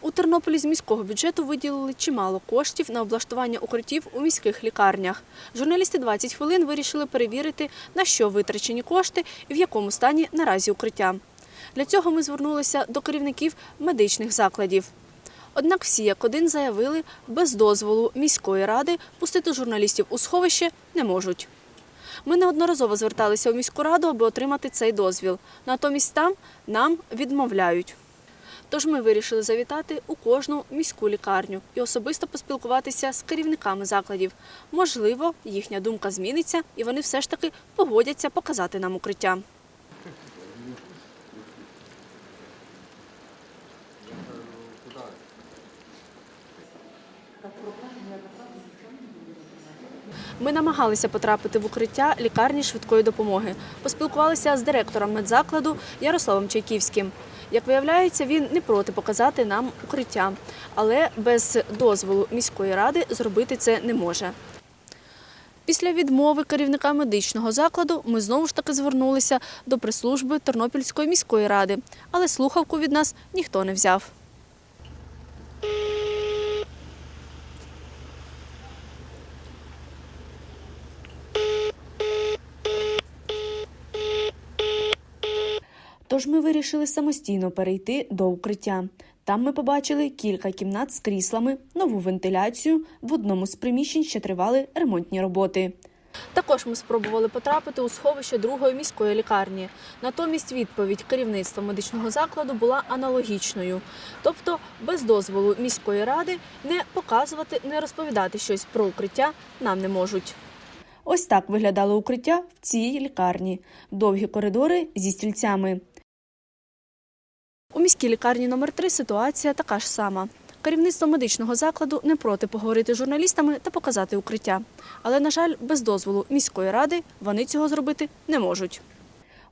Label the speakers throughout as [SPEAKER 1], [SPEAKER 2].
[SPEAKER 1] У Тернополі з міського бюджету виділили чимало коштів на облаштування укриттів у міських лікарнях. Журналісти 20 хвилин вирішили перевірити, на що витрачені кошти і в якому стані наразі укриття. Для цього ми звернулися до керівників медичних закладів. Однак всі як один заявили, без дозволу міської ради пустити журналістів у сховище не можуть. Ми неодноразово зверталися у міську раду, аби отримати цей дозвіл. Натомість там нам відмовляють. Тож ми вирішили завітати у кожну міську лікарню і особисто поспілкуватися з керівниками закладів. Можливо, їхня думка зміниться, і вони все ж таки погодяться показати нам укриття. Ми намагалися потрапити в укриття лікарні швидкої допомоги. Поспілкувалися з директором медзакладу Ярославом Чайківським. Як виявляється, він не проти показати нам укриття, але без дозволу міської ради зробити це не може. Після відмови керівника медичного закладу ми знову ж таки звернулися до прес-служби Тернопільської міської ради, але слухавку від нас ніхто не взяв. Тож ми вирішили самостійно перейти до укриття. Там ми побачили кілька кімнат з кріслами, нову вентиляцію. В одному з приміщень ще тривали ремонтні роботи. Також ми спробували потрапити у сховище другої міської лікарні. Натомість відповідь керівництва медичного закладу була аналогічною, тобто без дозволу міської ради не показувати, не розповідати щось про укриття нам не можуть. Ось так виглядало укриття в цій лікарні. Довгі коридори зі стільцями. Міській лікарні номер 3 ситуація така ж сама. Керівництво медичного закладу не проти поговорити з журналістами та показати укриття. Але, на жаль, без дозволу міської ради вони цього зробити не можуть.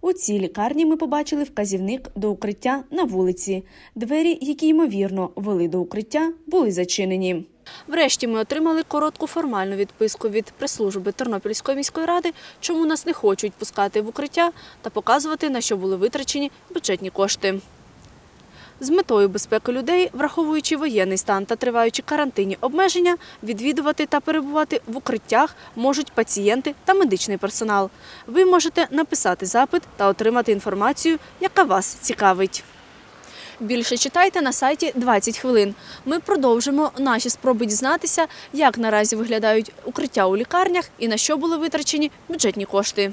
[SPEAKER 1] У цій лікарні ми побачили вказівник до укриття на вулиці. Двері, які ймовірно вели до укриття, були зачинені. Врешті ми отримали коротку формальну відписку від прес-служби Тернопільської міської ради, чому нас не хочуть пускати в укриття та показувати, на що були витрачені бюджетні кошти. З метою безпеки людей, враховуючи воєнний стан та триваючи карантинні обмеження, відвідувати та перебувати в укриттях можуть пацієнти та медичний персонал. Ви можете написати запит та отримати інформацію, яка вас цікавить. Більше читайте на сайті 20 хвилин. Ми продовжимо наші спроби дізнатися, як наразі виглядають укриття у лікарнях і на що були витрачені бюджетні кошти.